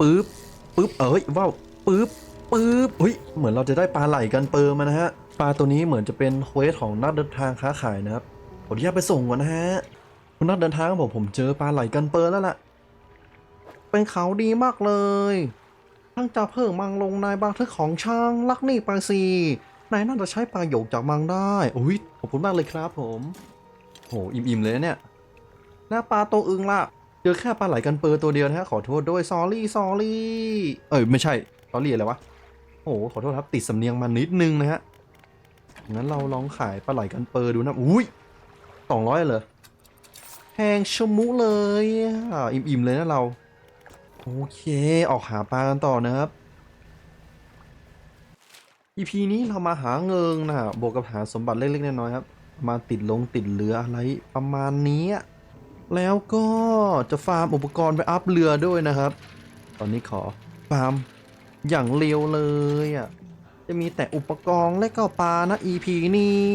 ปึ๊บปึ๊บเอ้ยว้าวปึ๊บปึ๊บเฮ้ยเหมือนเราจะได้ปลาไหลกันเปิร์มานะฮะปลาตัวนี้เหมือนจะเป็นเควสของนักเดินทางค้าขายนะครับผมอนุญาไปส่งก่อนนะฮะคุณนักเดินทางบอกผมเจอปลาไหลกันเปิร์แล้วล่ะเป็นเขาดีมากเลยทั้งจะเพิ่มมังลงในบางทึกของช่างลักนี่ไปสีนายน่าจะใช้ปลาโยกจากมังได้อุ้ยขอบคุณมากเลยครับผมโหอิ่มๆเลยเนี่ยหน้าปลาตัวอึงล่ะ เจอแค่ปลาไหลกันเปอร์ตัวเดียวนะฮะขอโทษด้วย sorry sorry เอ้ยไม่ใช่ sorry อะไรวะโอ้โหขอโทษครับติดสำเนียงมานิดนึงนะฮะงั้นเราลองขายปลาไหลกันเปอร์ดูนะอุ้ยสองร้อยเลยแพงชะมุเลยอะอิ่มๆเลยนะเรา โอเค ออกหาปลากันต่อนะครับ EP นี้เรามาหาเงิงนะบวกกับหาสมบัติเล็กๆน้อยๆครับ มาติดลงติดเรืออะไรประมาณนี้ แล้วก็จะฟาร์มอุปกรณ์ไปอัพเรือด้วยนะครับ ตอนนี้ขอฟาร์มอย่างเร็วเลยอะ จะมีแต่อุปกรณ์และก็ปลานะ EP นี้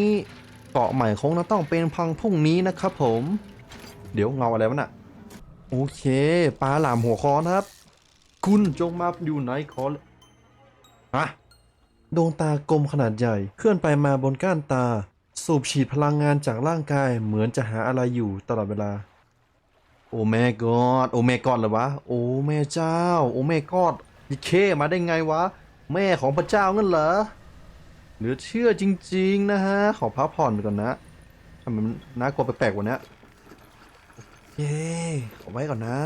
เกาะใหม่คงจะต้องเป็นพังพรุ่งนี้นะครับผม เดี๋ยวเงาอะไรวะน่ะ โอเค ปลาหลามหัวคอนครับ คุณจงมาอยู่ไหนขอฮะดวงตากลมขนาดใหญ่ เคลื่อนไปมาบนก้านตา สูบฉีดพลังงานจากร่างกายเหมือนจะหาอะไรอยู่ตลอดเวลา โอ้แม่กอดโอ้แม่กอดเหรอวะ โอ้แม่เจ้า โอ้แม่กอดยิเคมาได้ไงวะ แม่ของพระเจ้างั้นเหรอเหลือเชื่อจริง ๆ นะฮะ ขอพักผ่อนไปก่อนนะทำไมมันน่ากลัวแปลกๆว่านี้เย้เอไว้ก่อนนะ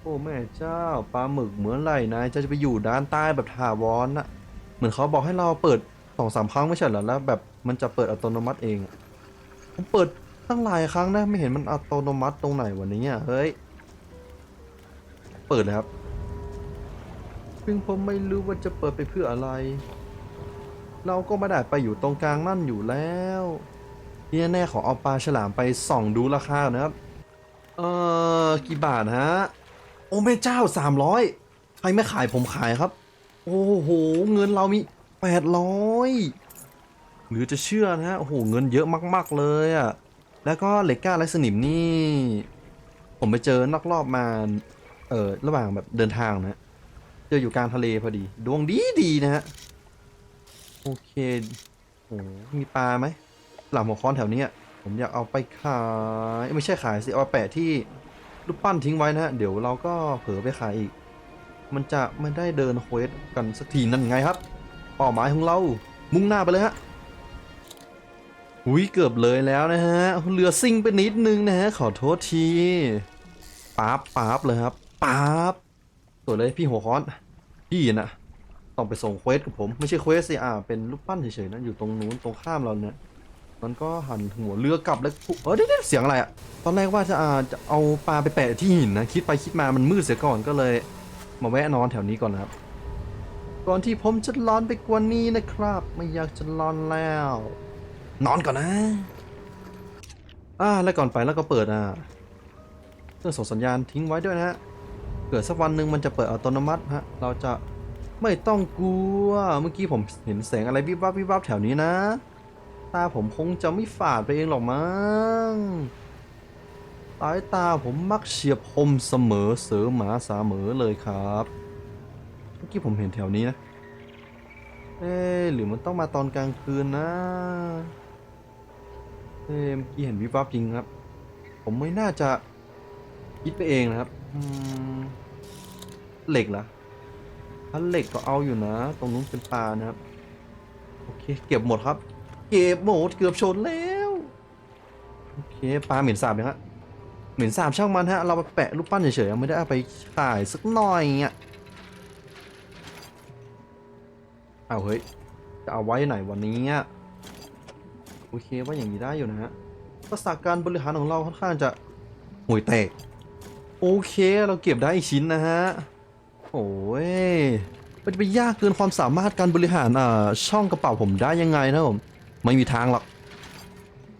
โอ้แม่เจ้าปลาหมึกเหมือนไรนายจะไปอยู่ด้านใต้แบบถาวรน่ะเหมือนเขาบอกให้เราเปิดสองสามครั้งไม่ใช่เหรอแล้ว แบบมันจะเปิดอัตโนมัติเองผมเปิด ตั้งหลายครั้งนะไม่เห็นมันอัตโนมัติตรงไหนวันนี้เนี่ยเฮ้ย เปิดเลยครับซึ่งผมไม่รู้ว่าจะเปิดไปเพื่ออะไร เราก็ไม่ได้ไปอยู่ตรงกลางนั่นอยู่แล้วที่แน่ๆขอเอาปลาฉลามไปส่องดูราคานะครับ เออกี่บาทฮะ โอ้แม่เจ้าสามร้อยใครไม่ขายผมขายครับ โอ้โห เงินเรามีแปดร้อยหรือจะเชื่อนะฮะ โอ้โห เงินเยอะมาก ๆ เลยอะ่ะ แล้วก็เหล็กก้าและสนิมนี่ ผมไปเจอนอกรอบมา เออระหว่างแบบเดินทางนะ เจออยู่กลางทะเลพอดี ดวงดีดีนะฮะ โอเคโอ้มีปลาไหม หลังหัวค้อนแถวนี้ผมอยากเอาไปขาย ไม่ใช่ขายสิ เอาแปะที่รูปปั้นทิ้งไว้นะฮะเดี๋ยวเราก็เผลอไปขายอีก มันจะไม่ได้เดินเควสกันสักทีนั่นไงครับเป้าหมายของเรา มุ่งหน้าไปเลยฮะ หุยเกือบเลยแล้วนะฮะเรือซิ่งไปนิดนึงนะฮะขอโทษทีป๊าบป๊าบเลยครับป๊าบสวยเลยพี่หัวค้อนพี่นะต้องไปส่งเควสกับผมไม่ใช่เควสสิอ่าเป็นรูปปั้นเฉยๆนะอยู่ตรงนู้นตรงข้ามเราเนี่ยมันก็หันหัวเรือกลับแล้วเออเดี๋ยวๆเสียงอะไรอะตอนแรกว่าจะอาจะเอาปลาไปแปะที่หินนะคิดไปคิดมามันมืดเสียก่อนก็เลย มาแวะนอนแถวนี้ก่อนนะครับก่อนที่ผมจะร้อนไปกว่านี้นะครับ ไม่อยากจะร้อนแล้ว นอนก่อนนะ อ่าแล้วก่อนไปแล้วก็เปิดอะเครื่องส่งสัญญาณทิ้งไว้ด้วยนะฮะเกิดสักวันหนึ่งมันจะเปิดอัตโนมัติฮะเราจะไม่ต้องกลัวเมื่อกี้ผมเห็นแสงอะไรวิบวับวิบวับแถวนี้นะตาผมคงจะไม่ฝาดไปเองหรอกมั้งสายตาผมมักเฉียบคมเสมอเสือหมาสาเหมอเลยครับ เมื่อกี้ผมเห็นแถวนี้นะ เอ๊หรือมันต้องมาตอนกลางคืนนะ เอ๊ะเมื่อกี้เห็นวิบวับจริงครับ ผมไม่น่าจะคิดไปเองนะครับเหล็กเหรอถ้าเหล็กก็เอาอยู่นะ ตรงนู้นเป็นปลานะครับ โอเค เก็บหมดครับ เก็บหมดเกือบชนแล้ว โอเคปลาเหม็นสาบยังฮะเหม็นสาบช่างมันฮะ เราไปแปะรูปปั้นเฉยๆไม่ได้เอาไปขายสักหน่อยอะเอาเฮ้ย จะเอาไว้ไหนวันนี้อะ โอเคว่าอย่างนี้ได้อยู่นะฮะทักษะการบริหารของเราค่อนข้างจะห่วยแตก โอเคเราเก็บได้อีกชิ้นนะฮะโอ้ยมันจะไปยากเกินความสามารถการบริหารอ่าช่องกระเป๋าผมได้ยังไงนะผมไม่มีทางหรอก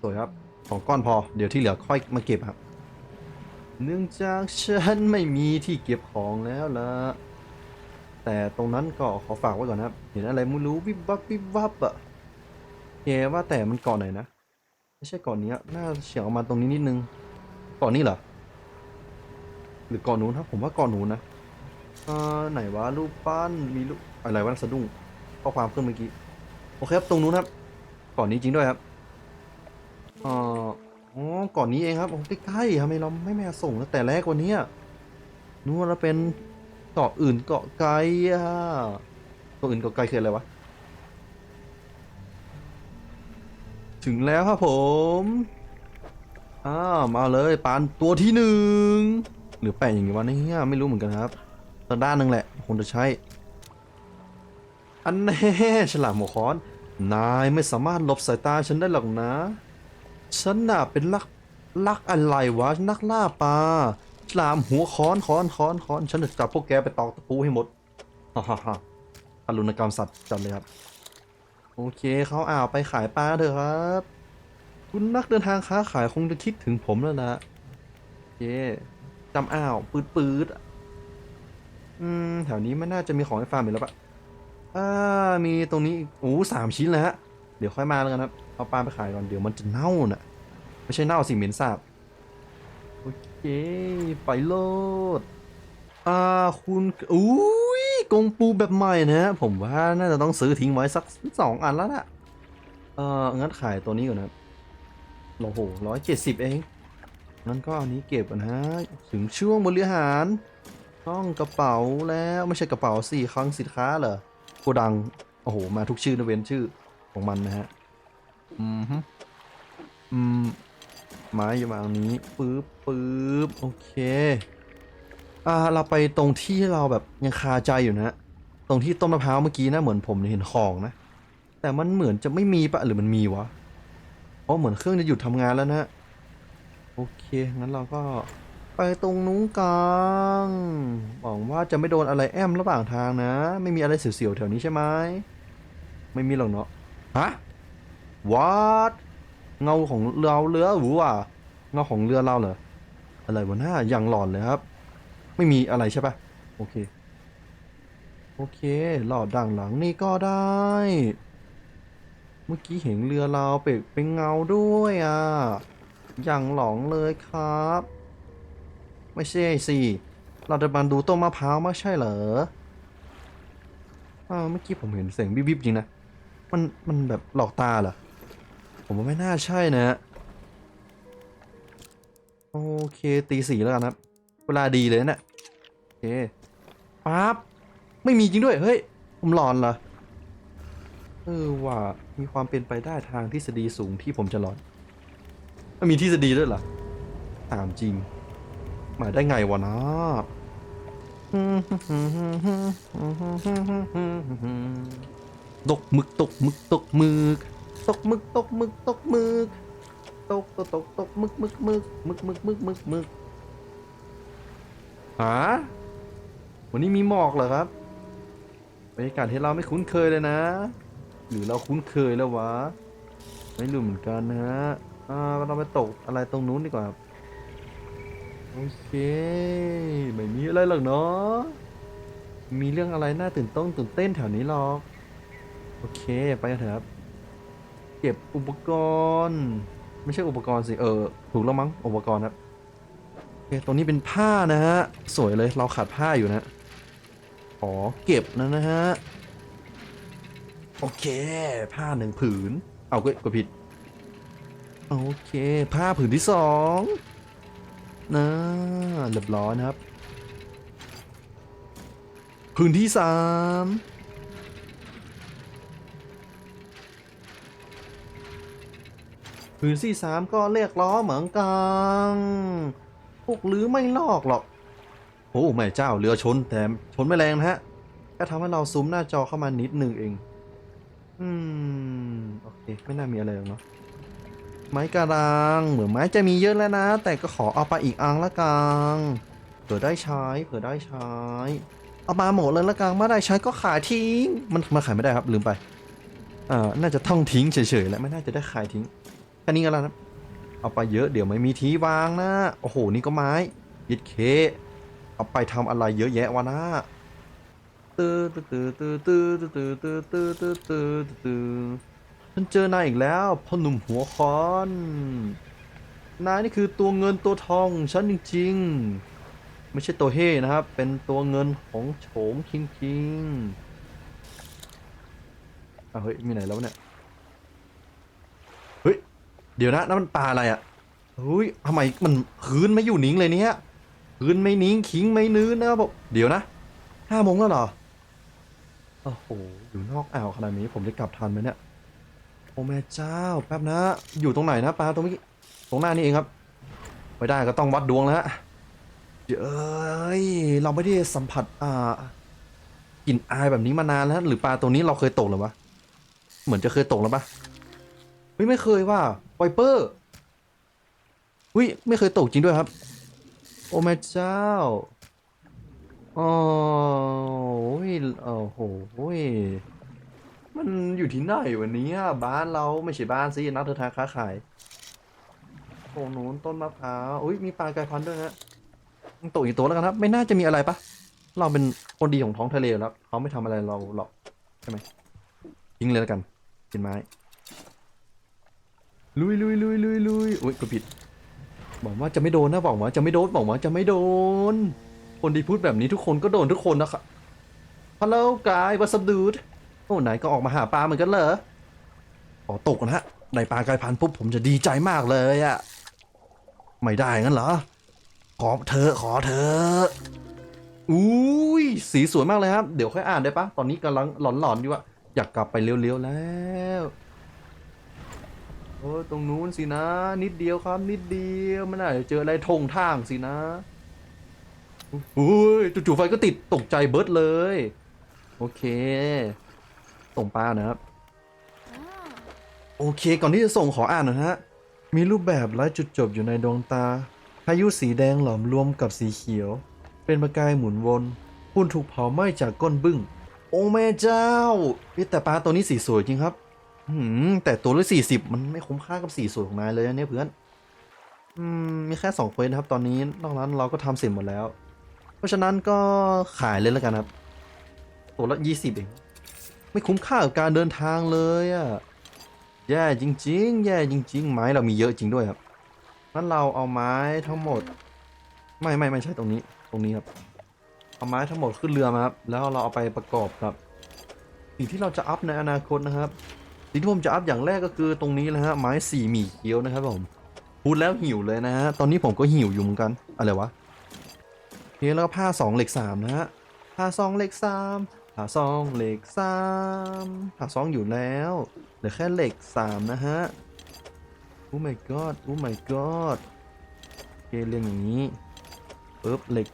สวยครับสองก้อนพอเดี๋ยวที่เหลือค่อยมาเก็บครับ เนื่องจากฉันไม่มีที่เก็บของแล้วล่ะแต่ตรงนั้นก็ขอฝากไว้ก่อนนะครับ เห็นอะไรไม่รู้วิบวับวิบวับอะ เกว่าแต่มันเกาะไหนนะ ไม่ใช่เกาะนี้น่าเฉียงออกมาตรงนี้นิดนึงเกาะนี้เหรอ หรือเกาะนู้นครับผมว่าเกาะนู้นนะอ่าไหนวะรูปปั้นมีรูปอะไรวะสะดุ้งข้อความขึ้นเมื่อกี้โอเคครับตรงนู้นครับเก่อนนี้จริงด้วยครับเอ่ออ๋อก่อนนี้เองครับใกล้ๆทำไมเราไม่มาส่งตั้งแต่แรกวันนี้นู้นเราเป็นเกาะอื่นเกาะไกลอะเกาะอื่นเกาะไกลคืออะไรวะ ถึงแล้วครับผม อ้าวมาเลยปานตัวที่หนึ่งหรือแปะอย่างงี้วะเนี่ยไม่รู้เหมือนกันครับตอนด้านหนึ่งแหละคงจะใช้ อันแน่ฉลามหัวค้อน นายไม่สามารถหลบสายตาฉันได้หรอกนะ ฉันน่ะเป็นลักลักอะไรวะนักล่าปลาฉลามหัวค้อนค้อนค้อนค้อนฉันจะจับพวกแกไปตอกตะปูให้หมดฮ่าฮ่าฮ่าทารุณกรรมสัตว์จัดเลยครับ โอเคเขาอ่าวไปขายปลาเถอะครับ คุณนักเดินทางค้าขายคงจะคิดถึงผมแล้วนะโอเคจำอ้าวปืดปืดอืมแถวนี้ไม่น่าจะมีของให้ฟาร์มอีกแล้วปะอ่ามีตรงนี้โอ้สามชิ้นแล้วฮะเดี๋ยวค่อยมาแล้วกันครับเอาปลาไปขายก่อนเดี๋ยวมันจะเน่าน่ะ ไม่ใช่เน่าสิเหม็นสาบโอเคไปโลดอ่าคุณอุ้ย กงปูแบบใหม่นะฮะผมว่าน่าจะต้องซื้อทิ้งไว้สักสองอันแล้วล่ะ เอองั้นขายตัวนี้ก่อนนะโอ้โหร้อยเจ็ดสิบเองงั้นก็อันนี้เก็บก่อนฮะถึงช่วงบริหารต้องกระเป๋าแล้วไม่ใช่กระเป๋าสี่คลังสินค้าเหรอโกดังโอ้โหมาทุกชื่อนะเว้นชื่อของมันนะฮะอืมฮึอืมไม้อยู่มาตรงนี้ปึ๊บปึ๊บโอเค อ่าเราไปตรงที่เราแบบยังคาใจอยู่นะ ตรงที่ต้นมะพร้าวเมื่อกี้นะเหมือนผมเห็นของนะ แต่มันเหมือนจะไม่มีปะหรือมันมีวะเพราะเหมือนเครื่องจะหยุดทำงานแล้วนะโอเคงั้นเราก็ไปตรงนู้นกลางหวังว่าจะไม่โดนอะไรแอมระหว่างทางนะ ไม่มีอะไรเสียวๆแถวนี้ใช่ไหมไม่มีหรอกเนาะฮะ what เงาของเราเรือหรือว่าเงาของเรือเราเหรออะไรวะหน้าอย่างหลอนเลยครับ ไม่มีอะไรใช่ปะโอเค โอเคหลอดดังหลังนี่ก็ได้ เมื่อกี้เห็นเรือเราเปกเป็นเงาด้วยอะ อย่างหลองเลยครับ ไม่ใช่สิ เราจะมาดูต้นมะพร้าวไม่ใช่เหรออ้าวเมื่อกี้ผมเห็นเสียงวิบๆจริงนะ มันมันแบบหลอกตาเหรอ ผมว่าไม่น่าใช่นะโอเคตีสี่แล้วกันครับ เวลาดีเลยนะโอ เคปั๊บไม่มีจริงด้วย เฮ้ย ผมหลอนเหรอ เออว่ามีความเป็นไปได้ทางทฤษฎีสูงที่ผมจะหลอน มันมีทฤษฎีด้วยเหรอ ถามจริง มาได้ไงวะนะตกมึกตกมึกตกมึกตกมึกตกมึกตกมึกตกตกตกตกมึกมึกมึกมึกมึกมึกมึกมึกฮะ วันนี้มีหมอกเหรอครับบรรยากาศที่เราไม่คุ้นเคยเลยนะ หรือเราคุ้นเคยแล้ววะ ไม่รู้เหมือนกันนะฮะอ่าเราไปตกอะไรตรงนู้นดีกว่า โอเค ไม่มีอะไรหรอกเนาะ มีเรื่องอะไรน่าตื่นต้นตื่นเต้นแถวนี้หรอก โอเคไปกันเถอะครับ เก็บอุปกรณ์ ไม่ใช่อุปกรณ์สิ เออ ถูกแล้วมั้ง อุปกรณ์ครับโอเคตรงนี้เป็นผ้านะฮะ สวยเลย เราขาดผ้าอยู่นะ ขอเก็บนะนะฮะ โอเค ผ้าหนึ่งผืน เอาก็ก็ผิด โอเค ผ้าผืนที่สองนะเรียบร้อยนะครับ ผืนที่สามผืนที่สามก็เรียกล้อเหมือนกันพวกลือไม่ลอกหรอก โอ้แม่เจ้าเรือชนแต่ชนไม่แรงนะฮะก็ทำให้เราซูมหน้าจอเข้ามานิดหนึ่งเอง อืม โอเค ไม่น่ามีอะไรหรอกเนาะไม้กระดัง เหมือนไม้จะมีเยอะแล้วนะ แต่ก็ขอเอาไปอีกอังละกันเผื่อได้ใช้เผื่อได้ใช้ เอามาหมดเลยละกันไม่ได้ใช้ก็ขายทิ้ง มันมาขายไม่ได้ครับลืมไปอ่าน่าจะท่องทิ้งเฉยๆแล้วไม่น่าจะได้ขายทิ้งแค่นี้ก็แล้วนะเอาไปเยอะเดี๋ยวไม่มีที่วางนะ โอ้โห นี่ก็ไม้ยิดเค เอาไปทำอะไรเยอะแยะวะนะตื้อตื้อตื้อตื้อตื้อตื้อตื้อตื้อตื้อตื้อฉันเจอนายอีกแล้วพ่อหนุ่มหัวคอน นายนี่คือตัวเงินตัวทองของฉันจริงๆ ไม่ใช่ตัวเฮ่นะครับ เป็นตัวเงินของโฉมคิงคิงอะเฮ้ย มีไหนแล้วเนี่ย เฮ้ย เดี๋ยวนะนั่นมันปลาอะไรอะ่ะเฮ้ยทำไมมันพื้นไม่อยู่นิ่งเลยเนี่ย พื้นไม่นิ่งคิงไม่นื้นนะครับผมเดี๋ยวนะห้าโมงแล้วเหรอโอ้โหอยู่นอกอ่าวขนาดนี้ผมจะกลับทันไหมเนี่ยโอ้แม่เจ้าแป๊บนะ อยู่ตรงไหนนะปลาตรงนี้ตรงหน้านี่เองครับไม่ได้ก็ต้องวัดดวงแล้วฮะเอ้ยเราไม่ได้สัมผัสอ่ากลิ่นอายแบบนี้มานานแล้ว หรือปลาตัวนี้เราเคยตกหรือวะเหมือนจะเคยตกแล้วปะเฮ้ยไม่เคยว่าไวเปอร์อุ้ยไม่เคยตกจริงด้วยครับ โอ้แม่เจ้าอ๋อโอ้ยโอ้โหโอ้ยมันอยู่ที่ไหนวันนี้บ้านเราไม่ใช่บ้านสินักเดินทางค้าขายโอ้นู้นต้นมะพร้าวอุ้ยมีปลากระพันธุ์ด้วยฮะตกอีกตัวแล้วกันครับ ไม่น่าจะมีอะไรปะเราเป็นคนดีของท้องทะเลแล้วเขาไม่ทำอะไรเราหรอกใช่ไหมทิ้งเลยแล้วกันกินไม้ลุยลุยลุยลุยลุยอุ้ยกดผิด บอกว่าจะไม่โดนนะบอกว่าจะไม่โดนบอกว่าจะไม่โดน คนที่พูดแบบนี้ทุกคนก็โดนทุกคนนะครับฮัลโหลกายวัสดูดโอ้ไหนก็ออกมาหาปลาเหมือนกันเหรอขอตกนะฮะได้ปลากลายพันธุ์ปุ๊บผมจะดีใจมากเลยอะไม่ได้งั้นเหรอ ขอเธอขอเธออุ้ยสีสวยมากเลยครับ เดี๋ยวค่อยอ่านได้ปะตอนนี้กำลังหลอนๆอยู่อะอยากกลับไปเร็วๆแล้ว โอ้ยตรงนู้นสินะ นิดเดียวครับ นิดเดียวมันอาจจะเจออะไรทงทางสินะอุ้ยจู่ๆไฟก็ติดตกใจเบิร์ดเลย โอเค ส่งปลานะครับโอเค ก่อนที่จะส่งขออ่านหนะฮะ มีรูปแบบไร้จุดจบอยู่ในดวงตาพายุสีแดงหลอมรวมกับสีเขียว เป็นประกายหมุนวนหุ่นถูกเผาไหม้จากก้นบึ้ง โอ้แม่เจ้าพี่แต่ปลาตัวนี้สีสวยจริงครับ แต่ตัวละสี่สิบมันไม่คุ้มค่ากับสีสวยของนายเลยนะเนี่ยเพื่อน อืม มีแค่สองเควสนครับ ตอนนี้นอกนั้นเราก็ทำเสร็จหมดแล้ว เพราะฉะนั้นก็ขายเลยแล้วกันครับ ตัวละยี่สิบเอง ไม่คุ้มค่ากับการเดินทางเลยอะแย่จริง ๆ แย่จริง ๆ ไม้เรามีเยอะจริงด้วยครับงั้นเราเอาไม้ทั้งหมด ไม่ไม่ไม่ใช่ตรงนี้ตรงนี้ครับ เอาไม้ทั้งหมดขึ้นเรือมาครับ แล้วเราเอาไปประกอบครับ สิ่งที่เราจะอัพในอนาคตนะครับ สิ่งที่ผมจะอัพอย่างแรกก็คือตรงนี้นะฮะไม้สี่หมี่เกี๊ยวนะครับผมพูดแล้วหิวเลยนะฮะตอนนี้ผมก็หิวอยู่เหมือนกันอะไรวะโอเคแล้วก็ผ้าสองเหล็กสามนะฮะผ้าสองเหล็กสามผ้าสองเหล็กสามผ้าสองอยู่แล้วเหลือแค่เหล็กสามนะฮะโอ้ my god โอ้ my god โอเคเรียงอย่างนี้ปึ๊บเหล็ก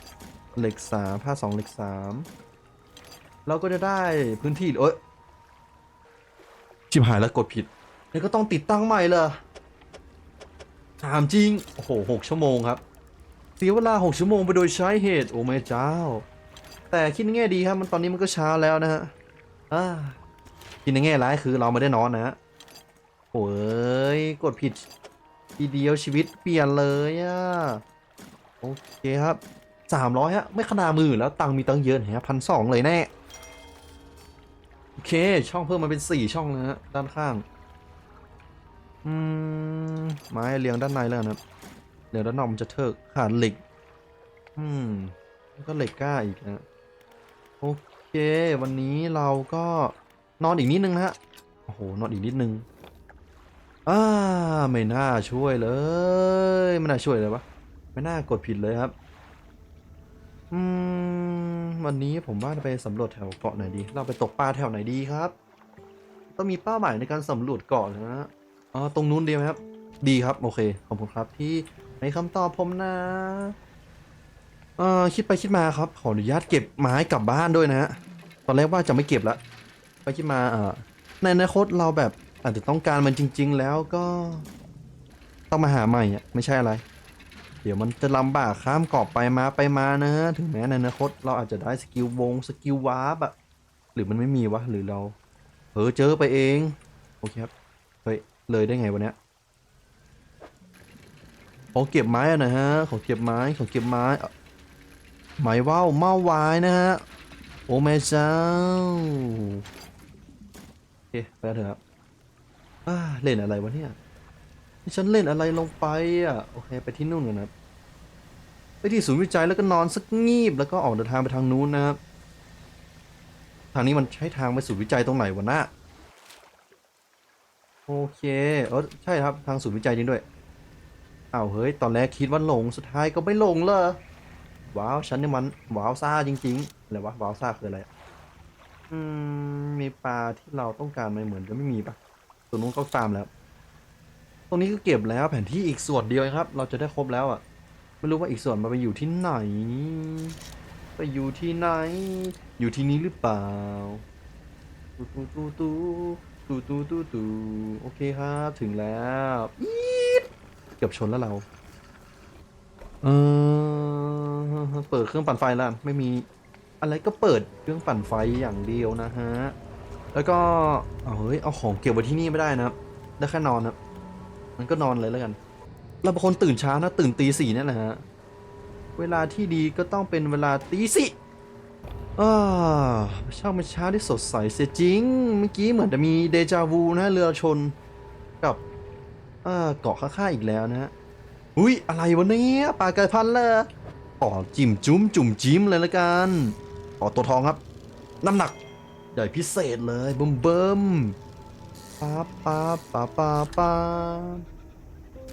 เหล็กสามผ้าสองเหล็กสามเราก็จะได้พื้นที่เอ้ย ชิบหายแล้วกดผิด แล้วก็ต้องติดตั้งใหม่เลยถามจริง โอ้โหหกชั่วโมงครับ เสียเวลาหกชั่วโมงไปโดยใช้เหตุ โอ้แม่เจ้า แต่คิดในแง่ดีครับ มันตอนนี้มันก็เช้าแล้วนะฮะอ่าคิดในแง่ร้ายคือเราไม่ได้นอนนะฮะโอ้ยกดผิดทีเดียวชีวิตเปลี่ยนเลยอะโอเคครับสามร้อยฮะ ไม่ขนาดมือแล้วตังมีตังเยอะฮะพันสองเลยแน่ โอเค ช่องเพิ่มมาเป็นสี่ช่องนะฮะด้านข้าง อืมไม้เรียงด้านในแล้วนะเดี๋ยวด้านนอกมันจะเทิกขาดเหล็ก อืมแล้วก็เหล็กกล้าอีกนะโอเค วันนี้เราก็นอนอีกนิดนึงนะฮะโอ้โหนอนอีกนิดนึงอ่าไม่น่าช่วยเลยไม่น่าช่วยเลยวะไม่น่ากดผิดเลยครับ อืม วันนี้ผมว่าจะไปสำรวจแถวเกาะไหนดี เราไปตกปลาแถวไหนดีครับ ต้องมีเป้าหมายในการสำรวจเกาะนะฮะอ๋อตรงนู้นดีไหมครับ ดีครับโอเคขอบคุณครับที่ให้คำตอบผมนะเอ่อคิดไปคิดมาครับ ขออนุญาตเก็บไม้กลับบ้านด้วยนะฮะตอนแรกว่าจะไม่เก็บละไปคิดมาเอ่อในอนาคตเราแบบอาจจะต้องการมันจริง ๆ แล้วก็ต้องมาหาใหม่อะไม่ใช่อะไร ดี๋ยวมันจะลำบากข้ามเกาะไปมาไปมานะฮะถึงแม้ในอนาคตเราอาจจะได้สกิลวงสกิลวาร์ปอะหรือมันไม่มีวะหรือเราเผลอเจอไปเองโอเคครับเฮ้ยเลยได้ไงวันเนี้ยขอเก็บไม้อะนะฮะขอเก็บไม้ขอเก็บไม้ไม้ว่าวเม้าวายนะฮะโอ้แม่เจ้าโอเคไปเถอะครับอ่าเล่นอะไรวะเนี่ย นี่ฉันเล่นอะไรลงไปอะ โอเค ไปที่นู่นกันนะครับ ไปที่ศูนย์วิจัยแล้วก็นอนสักงีบแล้วก็ออกเดินทางไปทางนู้นนะครับ ทางนี้มันใช้ทางไปศูนย์วิจัยตรงไหนวะนะโอเค เออใช่ครับทางศูนย์วิจัยจริงด้วยอ้าวเฮ้ย ตอนแรกคิดว่าหลงสุดท้ายก็ไม่หลงเลยว้าวฉันนี่มันว้าวซ่าจริงๆอะไรวะว้าวซ่าคืออะไรอะอืมมีปลาที่เราต้องการไหมเหมือนจะไม่มีปะตัวนู้นก็ฟาร์มแล้ว ตรงนี้ก็เก็บแล้วแผนที่อีกส่วนเดียวครับ เราจะได้ครบแล้วอะ ไม่รู้ว่าอีกส่วนมันไปอยู่ที่ไหน ไปอยู่ที่ไหน อยู่ที่นี้หรือเปล่าตูตูตูตูตูตูตูโอเคครับถึงแล้วเกือบชนแล้วเรา เออเปิดเครื่องปั่นไฟแล้วไม่มี อะไรก็เปิดเครื่องปั่นไฟอย่างเดียวนะฮะ แล้วก็ เอ้ย เอาของเก็บไว้ที่นี่ไม่ได้นะ ได้แค่นอนนะ มันก็นอนเลยแล้วกัน เราเป็นคนตื่นเช้านะ ตื่นตีสี่นี่แหละฮะ เวลาที่ดีก็ต้องเป็นเวลาตีสี่อ่าช่างเป็นเช้าที่สดใสเสียจริง เมื่อกี้เหมือนจะมีเดจาวูนะเรือชนกับเกาะข้างๆอีกแล้วนะฮะอุ้ยอะไรวะเนี่ยปลากระพันเลยต่อจิ้มจุ้มจุ่มจิ้มเลยละกันต่อตัวทองครับ น้ำหนักใหญ่พิเศษเลยเบิ่มเบิ่ม ป้าป้าป้าป้าป้า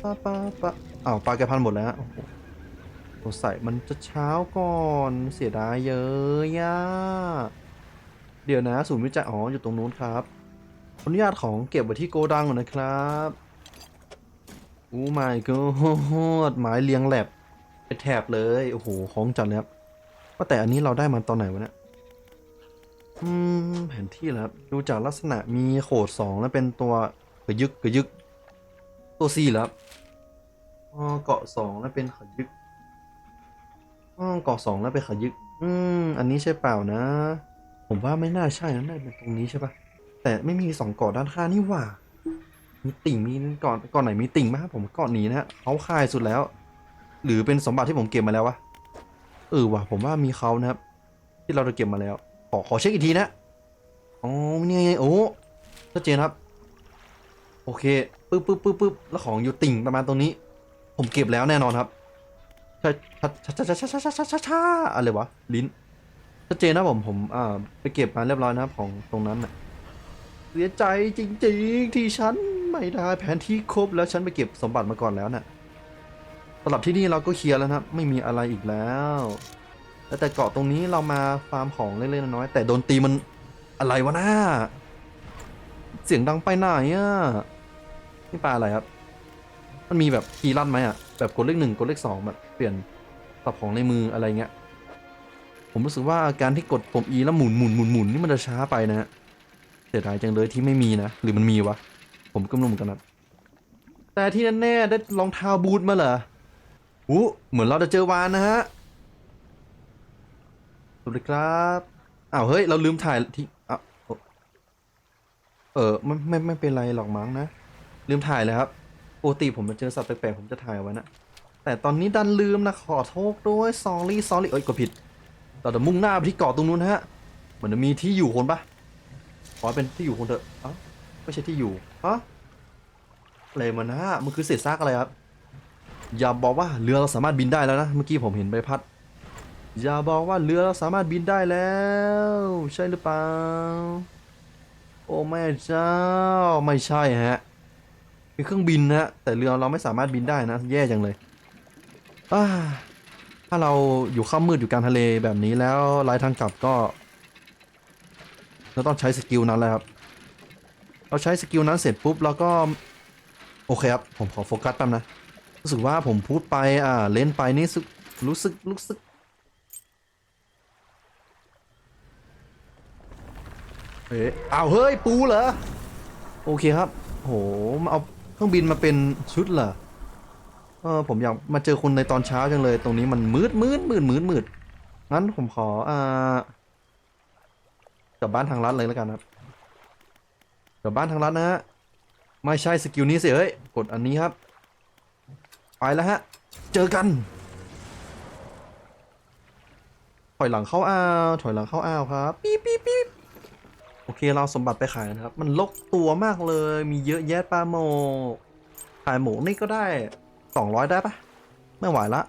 ป้าป้าป้าอ้าวปลากระพันหมดแล้วโอ้โหสงสัยมันจะเช้าก่อนเสียดายเยอะย่าเดี๋ยวนะศูนย์วิจัยอ๋ออยู่ตรงนู้นครับอนุญาตของเก็บไว้ที่โกดังก่อนนะครับโอ้ my god หมายเรียงแลบเป็นแถบเลย โอ้โหของจัดเลยครับว่าแต่อันนี้เราได้มาตอนไหนวะเนี่ย อืมแผนที่แล้วดูจากลักษณะมีโขดสองแล้วเป็นตัวกระยึกกระยึก ตัวซีแล้วอ๋อเกาะสองแล้วเป็นขยึกอ๋อเกาะสองแล้วเป็นขยึก อืม อันนี้ใช่เปล่านะ ผมว่าไม่น่าใช่นะน่าจะเป็นตรงนี้ใช่ปะแต่ไม่มีสองเกาะด้านข้างนี่หว่า มีติ่งมีเก่อนก่อนไหนมีติ่งไหมครับผมเก่อนหนีนะฮะเขาคายสุดแล้ว หรือเป็นสมบัติที่ผมเก็บมาแล้ววะเออว่ะผมว่ามีเขานะครับ ที่เราจะเก็บมาแล้ว อขอเช็คอีกทีนะอ๋อนี่ไงโอ้ชัดเจนครับ โอเคปึ๊บปึ๊บปึ๊บปึ๊บแล้วของอยู่ติ่งประมาณตรงนี้ ผมเก็บแล้วแน่นอนครับช้าช้าช้าช้าช้าช้าช้าช้าช้าอะไรวะลิ้นชัดเจนนะผมผมอ่าไปเก็บมาเรียบร้อยนะครับของตรงนั้นน่ะเสียใจจริงๆ ที่ฉันไม่ได้แผนที่ครบแล้วฉันไปเก็บสมบัติมาก่อนแล้วน่ะสำหรับที่นี่เราก็เคลียร์แล้วนะไม่มีอะไรอีกแล้ว แล้วแต่เกาะตรงนี้เรามาฟาร์มของเล็กๆน้อยๆแต่โดนตีมันอะไรวะน้า เสียงดังไปไหนอะนี่ปลาอะไรครับ มันมีแบบคีย์ลั่นไหมอะ แบบกดเลขหนึ่งกดเลขสองแบบเปลี่ยนสับของในมืออะไรเงี้ย ผมรู้สึกว่าการที่กดปุ่ม E แล้วหมุนหมุนหมุนหมุนนี่มันจะช้าไปนะฮะเสียดายจังเลยที่ไม่มีนะ หรือมันมีวะ ผมก็ไม่รู้เหมือนกันนะแต่ที่แน่ๆได้รองเท้าบูทมาเหรออู้เหมือนเราจะเจอวานนะฮะ สวัสดีครับอ้าวเฮ้ย เราลืมถ่ายที่อ้าวเออไม่ไม่ไม่เป็นไรหรอกมั้งนะ ลืมถ่ายเลยครับปกติผมจะเจอสัตว์แปลกๆผมจะถ่ายไว้นะ แต่ตอนนี้ดันลืมนะขอโทษด้วย sorry sorry เอ้ยกดผิด เราจะมุ่งหน้าไปที่เกาะตรงนู้นฮะเหมือนจะมีที่อยู่คนปะขอเป็นที่อยู่คนเถอะอ๋อไม่ใช่ที่อยู่อ๋ออะไรมานะมันคือเศษซากอะไรครับอย่าบอกว่าเรือเราสามารถบินได้แล้วนะ เมื่อกี้ผมเห็นใบพัด อย่าบอกว่าเรือเราสามารถบินได้แล้ว ใช่หรือเปล่า โอ้แม่เจ้าไม่ใช่ฮะเป็นเครื่องบินนะแต่เรือเราไม่สามารถบินได้นะ แย่จังเลยถ้าเราอยู่ข้ามมืดอยู่กลางทะเลแบบนี้แล้วไร้ทางกลับก็เราต้องใช้สกิลนั้นแหละครับ เราใช้สกิลนั้นเสร็จปุ๊บเราก็ โอเคครับ ผมขอโฟกัสแป๊บนะ รู้สึกว่าผมพูดไปอ่าเล่นไปนี่รู้สึกรู้สึก เฮ้ยอ้าเฮ้ยปูเหรอ โอเคครับ โหมาเอาเครื่องบินมาเป็นชุดเหรอ เออผมอยากมาเจอคุณในตอนเช้าจังเลย ตรงนี้มันมืดมืดมืดมืดมืดงั้นผมขออ่ากลับบ้านทางลัดเลยแล้วกันครับกลับบ้านทางลัดนะฮะ ไม่ใช่สกิลนี้สิเอ้ย กดอันนี้ครับ ไปแล้วฮะ เจอกันถอยหลังเข้าอ้าวถอยหลังเข้าอ้าวครับปี๊บปี๊บปี๊บ โอเคเราสมบัติไปขายนะครับ มันลกตัวมากเลย มีเยอะแยะปลาโม ขายหมูนี่ก็ได้200ได้ปะไม่ไหวละ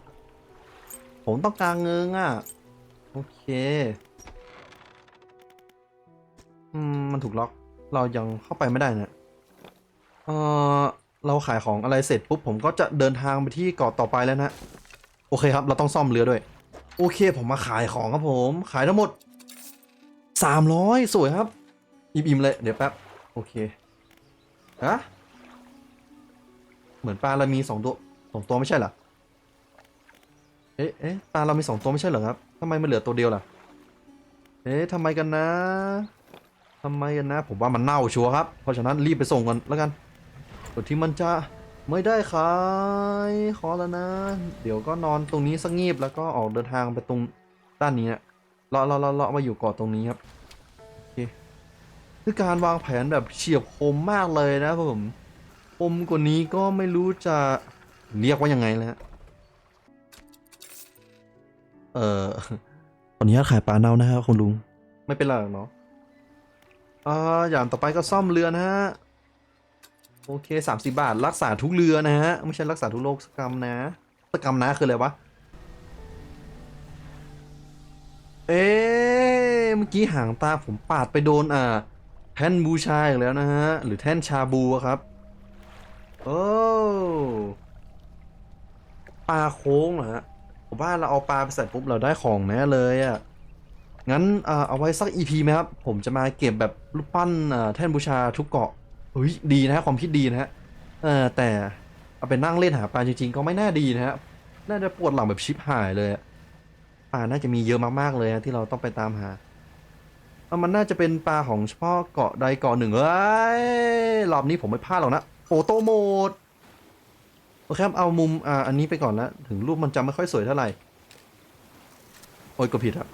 ผมต้องการเงินอะ โอเค อืม มันถูกล็อก เรายังเข้าไปไม่ได้นะเออเราขายของอะไรเสร็จปุ๊บผมก็จะเดินทางไปที่เกาะต่อไปแล้วนะ โอเคครับ เราต้องซ่อมเรือด้วย โอเค ผมมาขายของครับผม ขายทั้งหมด300สวยครับ อิ่มๆเลย เดี๋ยวแป๊บ โอเคฮะเหมือนปลาเรามีสองตัวสองตัวไม่ใช่เหรอ เอ๊ะเอ๊ะปลาเรามีสองตัวไม่ใช่เหรอครับทำไมมันเหลือตัวเดียวล่ะ เอ๊ะทำไมกันนะทำไมกันนะ ผมว่ามันเน่าชัวร์ครับ เพราะฉะนั้นรีบไปส่งกันแล้วกันส่วนที่มันจะไม่ได้ขายขอแล้วนะ เดี๋ยวก็นอนตรงนี้สักงีบแล้วก็ออกเดินทางไปตรงด้านนี้นะเลาะเลาะเลาะเลาะมาอยู่เกาะตรงนี้ครับ คือการวางแผนแบบเฉียบคมมากเลยนะผมคมกว่านี้ก็ไม่รู้จะเรียกว่ายังไงแล้วฮะเอ่อขออนุญาตขายปลาเน่านะครับคุณลุง ไม่เป็นไรหรอกเนาะอ่าอย่างต่อไปก็ซ่อมเรือนะฮะ โอเคสามสิบาท รักษาทุกเรือนะฮะ ไม่ใช่รักษาทุกโรคสกรรมนะ สกรรมนะคืออะไรวะ เอ๊ะเมื่อกี้หางตาผมปาดไปโดนอ่า แท่นบูชาอีกแล้วนะฮะ หรือแท่นชาบูครับ โอ้ปลาโค้งเหรอฮะผมว่าเราเอาปลาไปใส่ปุ๊บเราได้ของแน่เลยอะ่ะ งั้นเออเอาไว้สัก EP ไหมครับ ผมจะมาเก็บแบบรูปปั้นแท่นบูชาทุกเกาะเฮ้ยดีนะฮะความคิดดีนะฮะเออแต่เอาไปนั่งเล่นหาปลาจริงๆ ก็ไม่น่าดีนะฮะ น่าจะปวดหลังแบบชิปหายเลยปลาน่าจะมีเยอะมากๆเลยนะที่เราต้องไปตามหา เอามันน่าจะเป็นปลาของเฉพาะเกาะใดเกาะหนึ่งเอ้ยรอบนี้ผมไม่พลาดหรอกนะโฟโตโหมดโอเคครับเอามุมอ่าอันนี้ไปก่อนนะถึงรูปมันจะไม่ค่อยสวยเท่าไหร่โอ้ยก็ผิดครับ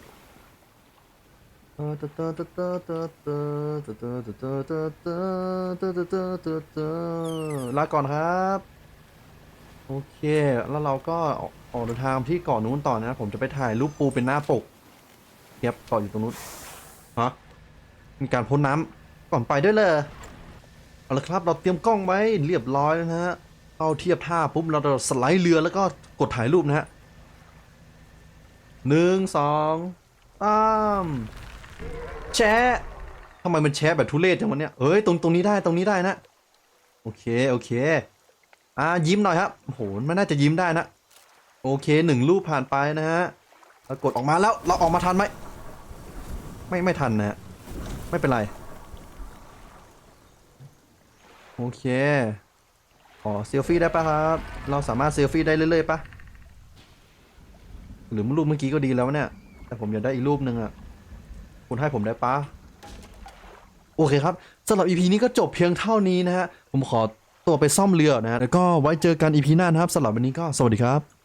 ลาก่อนครับ โอเค แล้วเราก็ออกเดินทางที่เกาะนู้นต่อนะผมจะไปถ่ายรูปปูเป็นหน้าปกเทียบเกาะอยู่ตรงนู้น ฮะมีการพ่นน้ำก่อนไปด้วยเลยเอาละครับเราเตรียมกล้องไว้เรียบร้อยแล้วนะฮะเข้าเทียบท่าปุ๊บเราจะสไลด์เรือแล้วก็กดถ่ายรูปนะฮะหนึ่งสองสามแชะทำไมมันแชะแบบทุเรศจังวะเนี่ยเอ้ยตรงตรงนี้ได้ตรงนี้ได้นะ โอเคโอเค อ่ายิ้มหน่อยครับโอ้โหมันน่าจะยิ้มได้นะ โอเคหนึ่งรูปผ่านไปนะฮะกดออกมาแล้วเราออกมาทันไหม ไม่ไม่ทันนะฮะไม่เป็นไร โอเคขอเซลฟี่ได้ปะครับ เราสามารถเซลฟี่ได้เรื่อยๆปะหรือรูปเมื่อกี้ก็ดีแล้วเนี่ย แต่ผมอยากได้อีกรูปหนึ่งอะ คุณให้ผมได้ปะโอเคครับสำหรับ EP นี้ก็จบเพียงเท่านี้นะฮะ ผมขอตัวไปซ่อมเรือนะฮะ แล้วก็ไว้เจอกัน EP หน้านะครับสำหรับวันนี้ก็สวัสดีครับ